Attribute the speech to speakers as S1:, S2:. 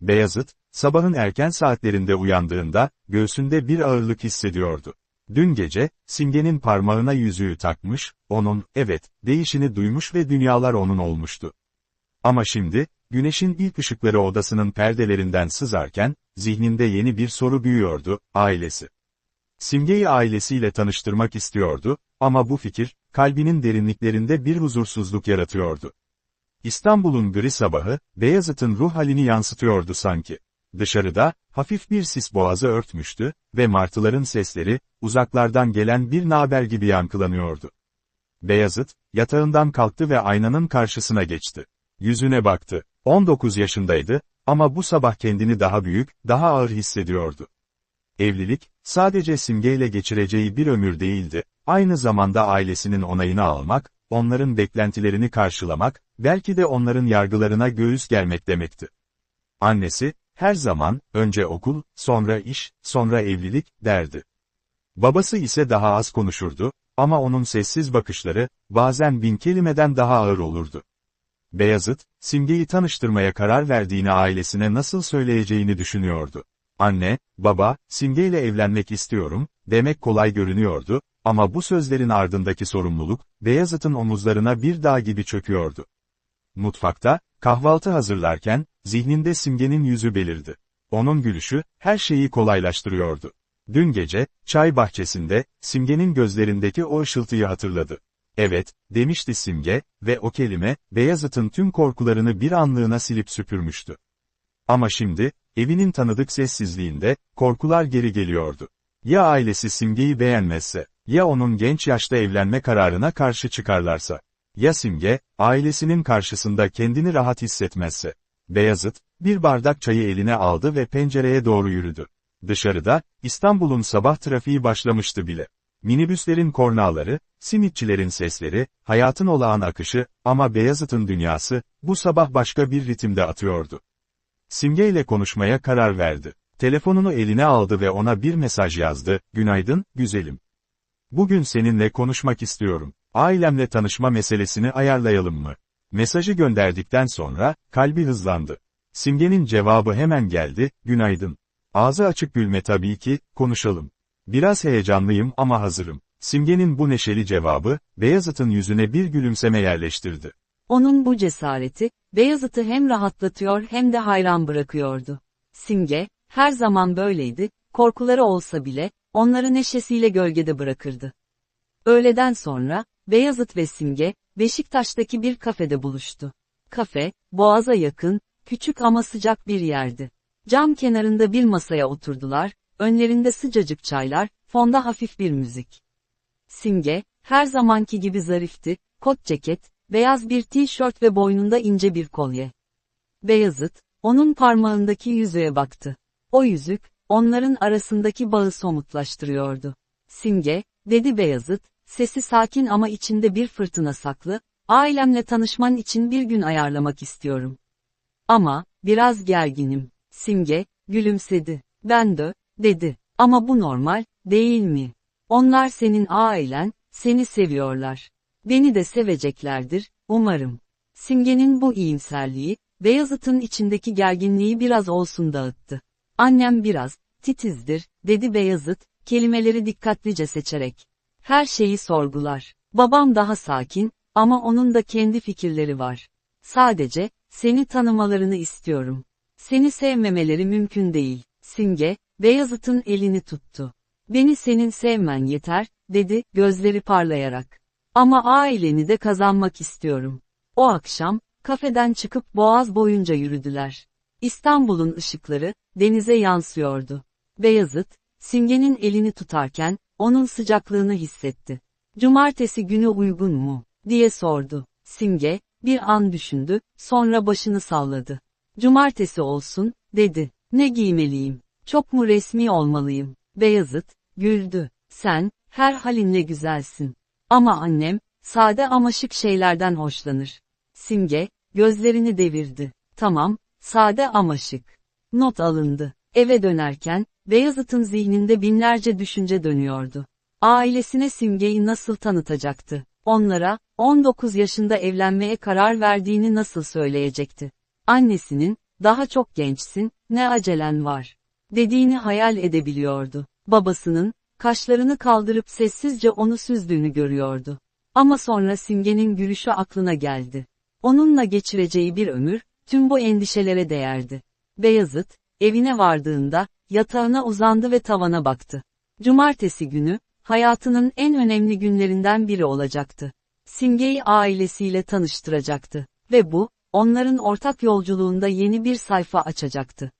S1: Beyazıt, sabahın erken saatlerinde uyandığında, göğsünde bir ağırlık hissediyordu. Dün gece, Simge'nin parmağına yüzüğü takmış, onun, evet, değişini duymuş ve dünyalar onun olmuştu. Ama şimdi, güneşin ilk ışıkları odasının perdelerinden sızarken, zihninde yeni bir soru büyüyordu, ailesi. Simge'yi ailesiyle tanıştırmak istiyordu, ama bu fikir, kalbinin derinliklerinde bir huzursuzluk yaratıyordu. İstanbul'un gri sabahı, Beyazıt'ın ruh halini yansıtıyordu sanki. Dışarıda, hafif bir sis boğazı örtmüştü ve martıların sesleri, uzaklardan gelen bir naber gibi yankılanıyordu. Beyazıt, yatağından kalktı ve aynanın karşısına geçti. Yüzüne baktı. 19 yaşındaydı, ama bu sabah kendini daha büyük, daha ağır hissediyordu. Evlilik, sadece simgeyle geçireceği bir ömür değildi, aynı zamanda ailesinin onayını almak, onların beklentilerini karşılamak, belki de onların yargılarına göğüs germek demekti. Annesi, her zaman, önce okul, sonra iş, sonra evlilik, derdi. Babası ise daha az konuşurdu, ama onun sessiz bakışları, bazen bin kelimeden daha ağır olurdu. Beyazıt, Simge'yi tanıştırmaya karar verdiğini ailesine nasıl söyleyeceğini düşünüyordu. Anne, baba, Simge ile evlenmek istiyorum, demek kolay görünüyordu, ama bu sözlerin ardındaki sorumluluk, Beyazıt'ın omuzlarına bir dağ gibi çöküyordu. Mutfakta, kahvaltı hazırlarken, zihninde Simge'nin yüzü belirdi. Onun gülüşü, her şeyi kolaylaştırıyordu. Dün gece, çay bahçesinde, Simge'nin gözlerindeki o ışıltıyı hatırladı. Evet, demişti Simge, ve o kelime, Beyazıt'ın tüm korkularını bir anlığına silip süpürmüştü. Ama şimdi, evinin tanıdık sessizliğinde, korkular geri geliyordu. Ya ailesi Simge'yi beğenmezse, ya onun genç yaşta evlenme kararına karşı çıkarlarsa, ya Simge, ailesinin karşısında kendini rahat hissetmezse. Beyazıt, bir bardak çayı eline aldı ve pencereye doğru yürüdü. Dışarıda, İstanbul'un sabah trafiği başlamıştı bile. Minibüslerin kornaları, simitçilerin sesleri, hayatın olağan akışı, ama Beyazıt'ın dünyası, bu sabah başka bir ritimde atıyordu. Simge ile konuşmaya karar verdi. Telefonunu eline aldı ve ona bir mesaj yazdı, günaydın, güzelim. Bugün seninle konuşmak istiyorum. Ailemle tanışma meselesini ayarlayalım mı? Mesajı gönderdikten sonra, kalbi hızlandı. Simge'nin cevabı hemen geldi, günaydın. Ağzı açık gülme tabii ki, konuşalım. Biraz heyecanlıyım ama hazırım. Simge'nin bu neşeli cevabı, Beyazıt'ın yüzüne bir gülümseme yerleştirdi.
S2: Onun bu cesareti, Beyazıt'ı hem rahatlatıyor hem de hayran bırakıyordu. Simge, her zaman böyleydi, korkuları olsa bile, onları neşesiyle gölgede bırakırdı. Öğleden sonra, Beyazıt ve Simge, Beşiktaş'taki bir kafede buluştu. Kafe, boğaza yakın, küçük ama sıcak bir yerdi. Cam kenarında bir masaya oturdular, önlerinde sıcacık çaylar, fonda hafif bir müzik. Simge, her zamanki gibi zarifti, kot ceket, beyaz bir tişört ve boynunda ince bir kolye. Beyazıt, onun parmağındaki yüzüğe baktı. O yüzük, onların arasındaki bağı somutlaştırıyordu. Simge, dedi Beyazıt, sesi sakin ama içinde bir fırtına saklı, ailemle tanışman için bir gün ayarlamak istiyorum. Ama, biraz gerginim. Simge, gülümsedi. Ben de, dedi. Ama bu normal, değil mi? Onlar senin ailen, seni seviyorlar. Beni de seveceklerdir, umarım. Simge'nin bu iyimserliği, Beyazıt'ın içindeki gerginliği biraz olsun dağıttı. Annem biraz, titizdir, dedi Beyazıt, kelimeleri dikkatlice seçerek. Her şeyi sorgular. Babam daha sakin, ama onun da kendi fikirleri var. Sadece, seni tanımalarını istiyorum. Seni sevmemeleri mümkün değil. Simge, Beyazıt'ın elini tuttu. Beni senin sevmen yeter, dedi, gözleri parlayarak. Ama aileni de kazanmak istiyorum. O akşam, kafeden çıkıp boğaz boyunca yürüdüler. İstanbul'un ışıkları, denize yansıyordu. Beyazıt, Simge'nin elini tutarken, onun sıcaklığını hissetti. Cumartesi günü uygun mu? diye sordu. Simge, bir an düşündü, sonra başını salladı. Cumartesi olsun, dedi. Ne giymeliyim? Çok mu resmi olmalıyım? Beyazıt, güldü. Sen, her halinle güzelsin. Ama annem, sade ama şık şeylerden hoşlanır. Simge, gözlerini devirdi. Tamam, sade ama şık. Not alındı. Eve dönerken, Beyazıt'ın zihninde binlerce düşünce dönüyordu. Ailesine Simge'yi nasıl tanıtacaktı? Onlara, 19 yaşında evlenmeye karar verdiğini nasıl söyleyecekti? Annesinin, daha çok gençsin, ne acelen var. Dediğini hayal edebiliyordu. Babasının, kaşlarını kaldırıp sessizce onu süzdüğünü görüyordu. Ama sonra Simge'nin gülüşü aklına geldi. Onunla geçireceği bir ömür, tüm bu endişelere değerdi. Beyazıt, evine vardığında, yatağına uzandı ve tavana baktı. Cumartesi günü, hayatının en önemli günlerinden biri olacaktı. Simge'yi ailesiyle tanıştıracaktı. Ve bu, onların ortak yolculuğunda yeni bir sayfa açacaktı.